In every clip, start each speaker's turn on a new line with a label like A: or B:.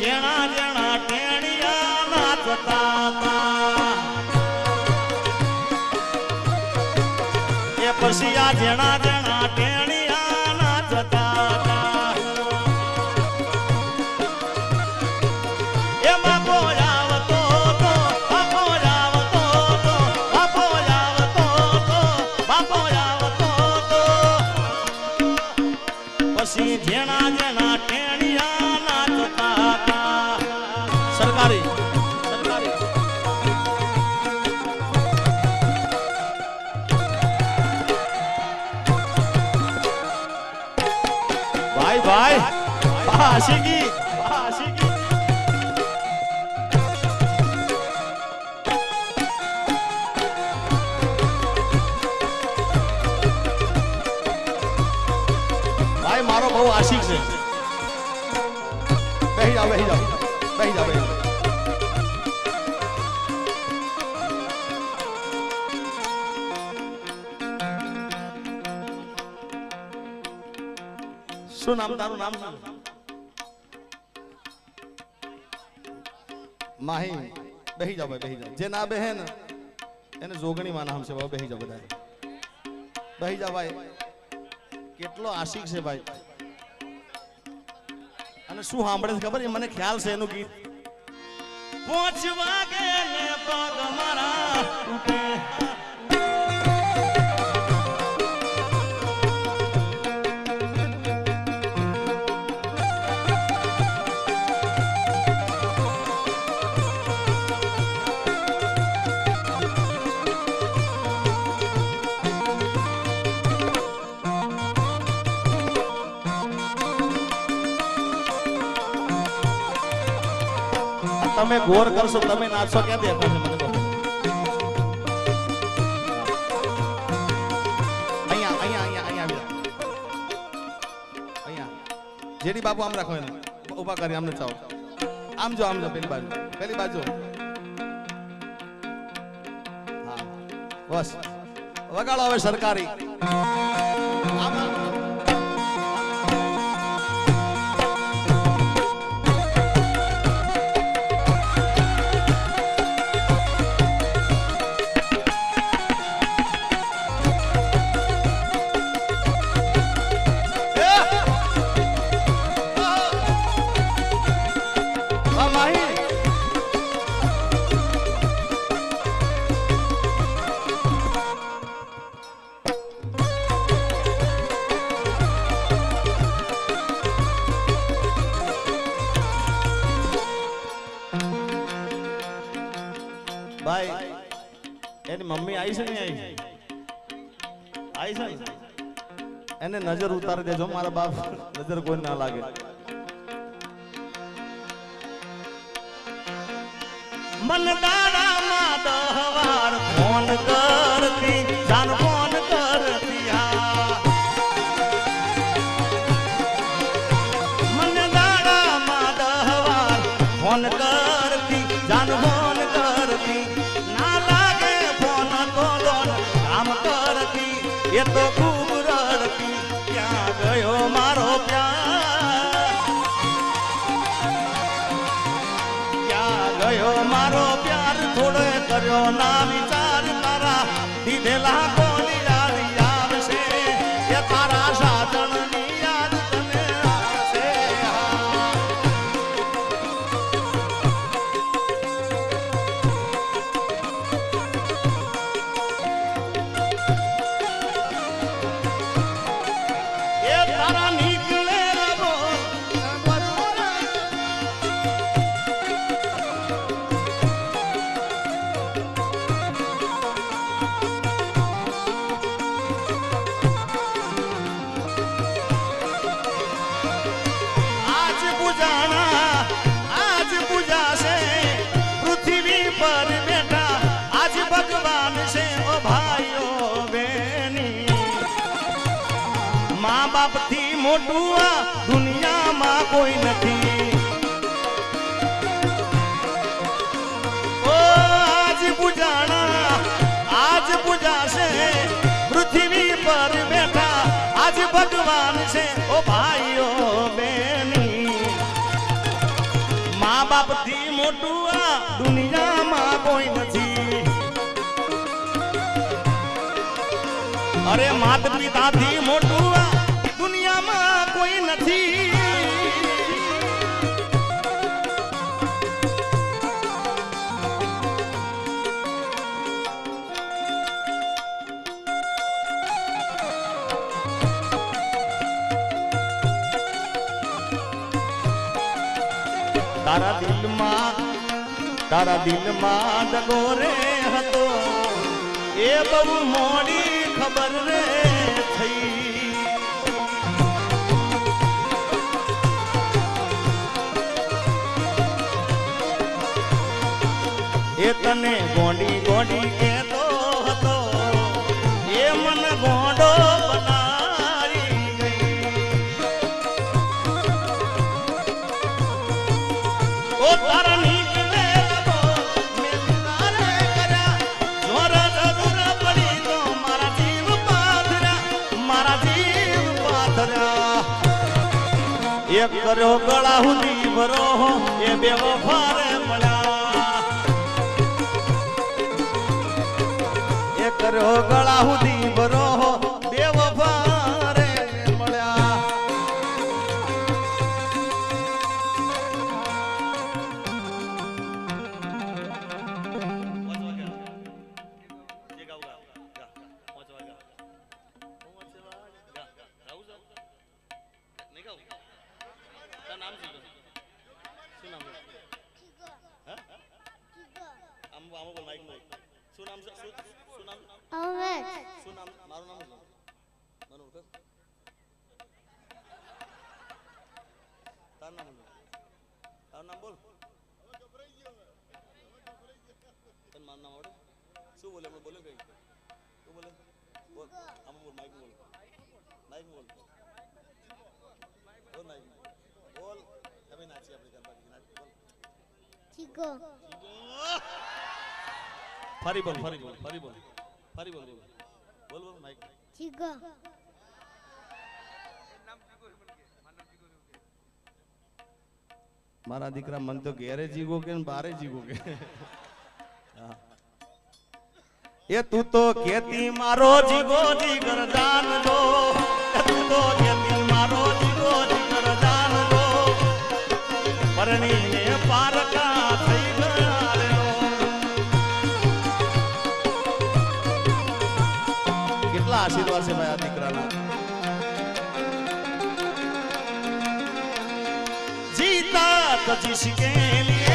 A: જેણા જેણા ટેણિયા નાચતા તા. એ પછી આ જેણા. પછી જેણા જેણા ભાઈ મારો બહુ આશિક છે. બેહી જાઓ બેહી જાઓ બેહી જાઓ બેહી શું નામ તારું નામ શું? માહી બેહી જાઓ ભાઈ બેહી જાઓ. જે ના બેહે ને એને જોગણી માં નામ છે બેહી જાઓ બધા બેહી જાઓ ભાઈ. કેટલો આશિક છે ભાઈ. અને શું સાંભળે છે ખબર મને ખ્યાલ છે એનું ગીત. પહોંચવા ગયા મારા તમે ગોર કરશો, તમે નાચશો, ક્યાં દેખાશે મને અહીંયા અહીંયા અહીંયા અહીંયા અહીંયા. જેડી બાપુ આમ રાખો એને. ઊભા કરી, આમને ચાવો. આમ જો આમ જો, પેલી બાજુ. પેલી બાજુ. હા. બસ. વગાડો હવે સરકારી. નજર ઉતારી દેજો મારા બાપ. નજર કોઈ ના લાગે. મન દાડામાં કર્યો ના વિચાર તારા દીધેલા મા બાપથી મોટું આ દુનિયામાં કોઈ નથી. ભગવાન છે, ઓ ભાઈઓ બેની મા બાપથી મોટું આ દુનિયામાં કોઈ નથી. અરે માત પિતા થી મોટું તારા દિલમાં દગો રે હતો, એ બહુ મોડી ખબર રે થઈ. એ તને ગોંડી ગોંડી કહેતો હતો, એ મને ગોંડો ઓ તારા એક કર્યો ગળા હુંદી ભરો એ બે વફારે મળ્યા. એક કર્યો ગળા હુંદી ભરો શું બોલે હમણાં બોલ્યો કઈ શું બોલે બોલ આમ બોલ માઇક બોલ માઇક બોલ બોલ માઇક બોલ તમે નાચી આપણે ગરબા નાચ બોલ
B: ચીકો
A: ફરી બોલ ફરી બોલ ફરી બોલ ફરી બોલ બોલ બોલ બોલ માઈક
B: ચીકો
A: મારા દીકરા મન તો ઘેરે જીગો કે બારે જીગો કે? એ તું તો કેતી મારો જીગો જીગર એ તું તો કેતી મારો જીગો જીગર ગયા. રે કેટલા આશીર્વાદ છે ભાઈ આ દીકરાના? जिसके लिए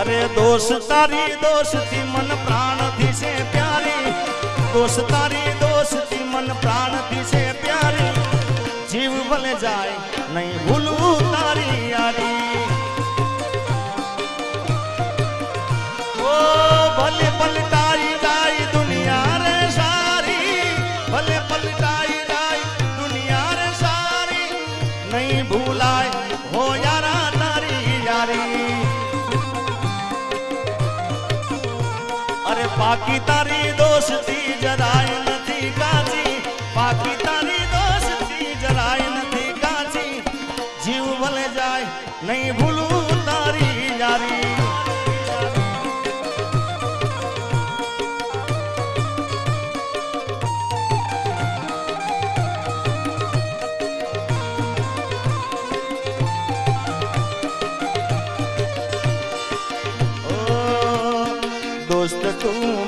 A: અરે દોષ તારી દોસ્તી મન પ્રાણથી છે પ્યારી. દોષ તારી દોસ્તી મન પ્રાણથી છે પ્યારી. જીવ ભલે જાય, નહીં પાકી તારી દોસ્તી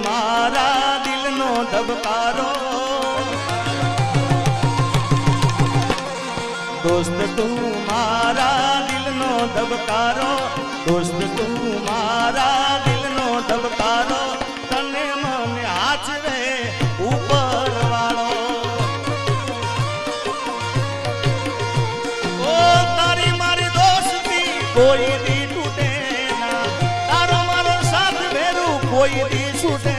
A: મારા દિલનો ધબકારો. દોસ્ત, તું મારા દિલનો ધબકારો. દોસ્ત, તું મારા દિલનો ધબકારો. તને મને આચરે કોઈ દી છૂટે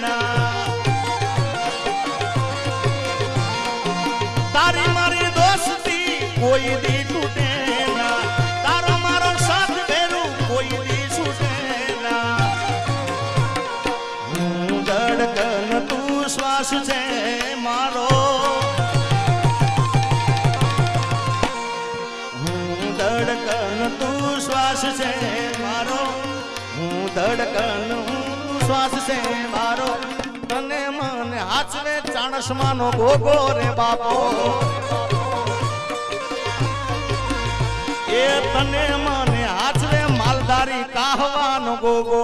A: ના. તારી મારી દોસ્તી કોઈ દી તૂટે ના. તારો મારો સાથ ભેરું કોઈ દી છૂટે ના. તું શ્વાસ છે મારો. હું ધડકન મારો. હું શ્વાસ છે મારો? તને મને હાચવે ચાણસમાનો ભોગો રે બાપો. એ તને મને હાચવે માલધારી કાહવાનો ગોગો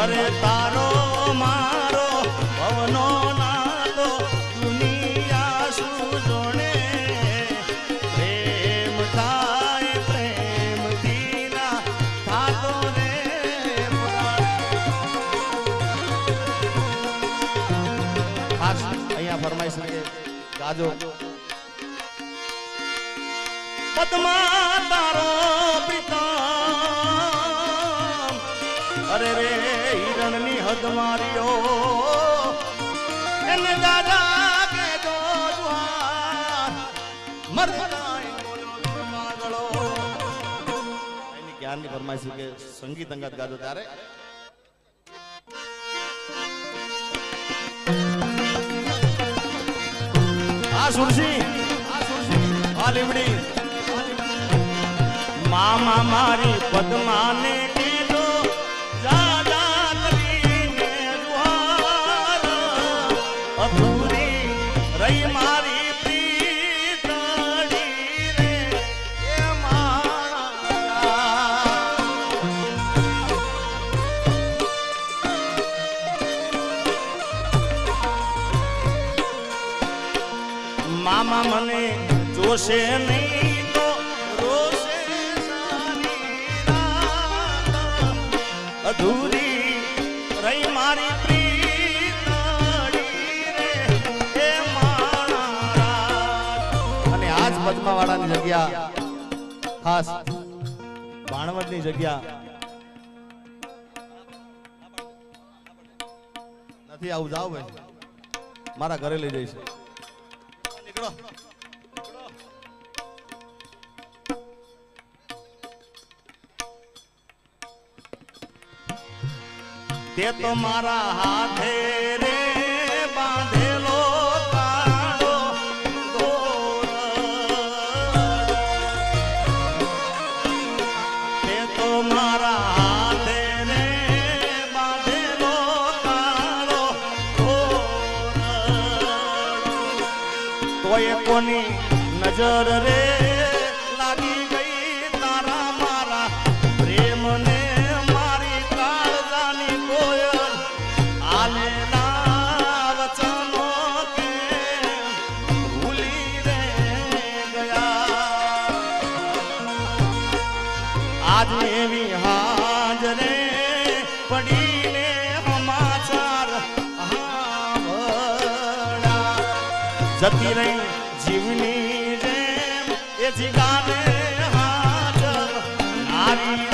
A: અરે તારો મારો ભવનો નાતો દુનિયા પદ્મા તારો પ્રીતમ અરે રે હિરણની હદ માર્યો. એને દાદા કે જો જુહાર મરતા બોલ્યો માગળો એની જ્ઞાનની ફરમાઈશ કે સંગીત અંગત ગાજો ત્યારે આ સુરસી આ લીમડી. મામા મારી પદ્માને જોશે તો રોશે સારી. અધૂરી રહી મારી. અને આજ પદ્માવાળાની જગ્યા ખાસ ભાણવડની જગ્યા નથી, આવું જાવ મારા ઘરે લઈ જઈશ નીકળો તે તો મારા હાથે રે બાંધેલો તે મારા હાથે રે બાંધેલો કોની નજર રે જતી રહી જીવની રેમ એ જીગાને હાજર નારી